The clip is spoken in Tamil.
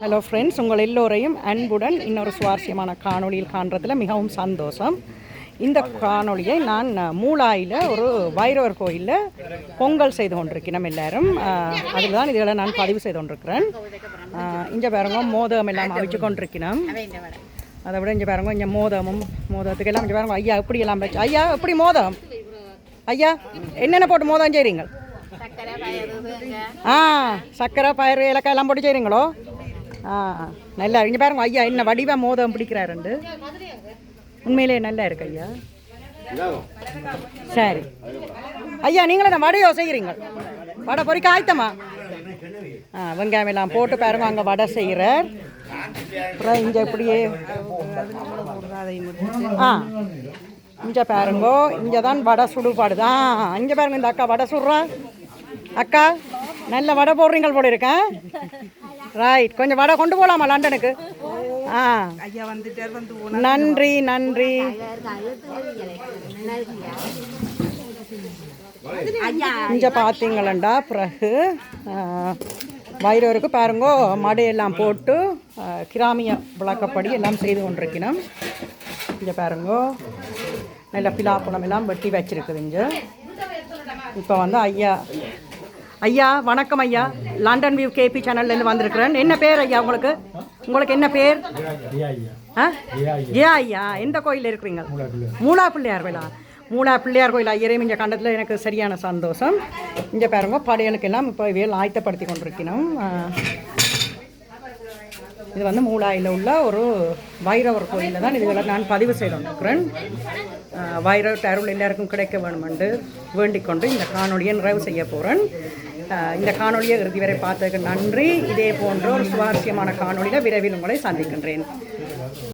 ஹலோ ஃப்ரெண்ட்ஸ் உங்கள் எல்லோரையும் அன்புடன் இன்னொரு சுவாரஸ்யமான காணொளியில் காண்றதுல மிகவும் சந்தோஷம். இந்த காணொளியை நான் மூலாயில் ஒரு வைரவர் கோயிலில் பொங்கல் செய்து கொண்டிருக்கிறோம் எல்லாரும். அதில் தான் இதுகளை நான் பதிவு செய்து கொண்டிருக்கிறேன். இங்கே பாருங்க மோதகம் எல்லாம் அவிச்சு கொண்டிருக்கிறோம் அதை விட இங்கே பாருங்க இங்கே மோதமும் மோதத்துக்கு எல்லாம் இங்கே பாருங்க ஐயா எப்படி எல்லாம் வச்சு ஐயா எப்படி மோதம் ஐயா என்னென்ன போட்டு மோதம் செய்கிறீங்க ஆ சக்கரை பயிறு ஏலக்காய் எல்லாம் போட்டு செய்கிறீங்களோ ஆ நல்லா இங்கே பாருங்க ஐயா என்ன வடிவாக மோதம் பிடிக்கிறாருண்டு. உண்மையிலே நல்லா இருக்கு ஐயா. சரி. ஐயா நீங்களும் அந்த வடையோ செய்கிறீங்க வடை பொறிக்க ஆயத்தமா? ஆ வெங்காயம் எல்லாம் போட்டு பாருங்க அங்கே வடை செய்கிறார் அப்புறம் இங்கே இப்படியே ஆ இங்கே பாருங்கோ இங்கே தான் வடை சுடுபாடு. தான் இங்கே பாருங்க இந்த அக்கா வடை சுடுறா. அக்கா நல்ல வடை போடுறீங்க போல இருக்கேன் ரைட் கொஞ்சம் வடை கொண்டு போகலாமா லண்டனுக்கு? ஆ. ஐயா வந்துட்டார் வந்து நன்றி நன்றி. இங்கே பார்த்தீங்களா பிறகு வைரவருக்கு பாருங்கோ மடையெல்லாம் போட்டு கிராமிய விளக்கப்படி எல்லாம் செய்து கொண்டிருக்கணும். இங்கே பாருங்கோ நல்ல பிலாப்பழம் எல்லாம் வெட்டி வச்சிருக்குது இங்கே இப்போ வந்து ஐயா ஐயா வணக்கம் ஐயா. லண்டன் வியூ கேபி சேனல்லேருந்து வந்திருக்கிறேன். என்ன பேர் ஐயா உங்களுக்கு? உங்களுக்கு என்ன பேர்? ஏ ஐயா. எந்த கோயிலில் இருக்கிறீங்க? மூலா பிள்ளையார் கோயிலா? மூலா பிள்ளையார் கோயில் ஐயரையும் இங்கே கண்டத்தில் எனக்கு சரியான சந்தோஷம். இங்கே பாருங்க படையலுக்கெல்லாம் இப்போ இவையில் ஆயத்தப்படுத்தி கொண்டிருக்கணும் இது வந்து மூலாயில் உள்ள ஒரு வைரவர் கோயிலில் தான் இதுகளை நான் பதிவு செய்து கொண்டிருக்கிறேன் ஆ, வைரவ அருள் எல்லாருக்கும் கிடைக்க வேணுமென்று வேண்டிக் கொண்டு இந்த காணொலியை நிறைவு செய்ய போகிறேன் இந்த காணொலியை இறுதி வரை பார்த்ததுக்கு நன்றி. இதே போன்ற ஒரு சுவாரஸ்யமான காணொலியில் விரைவில் உங்களை சந்திக்கின்றேன்.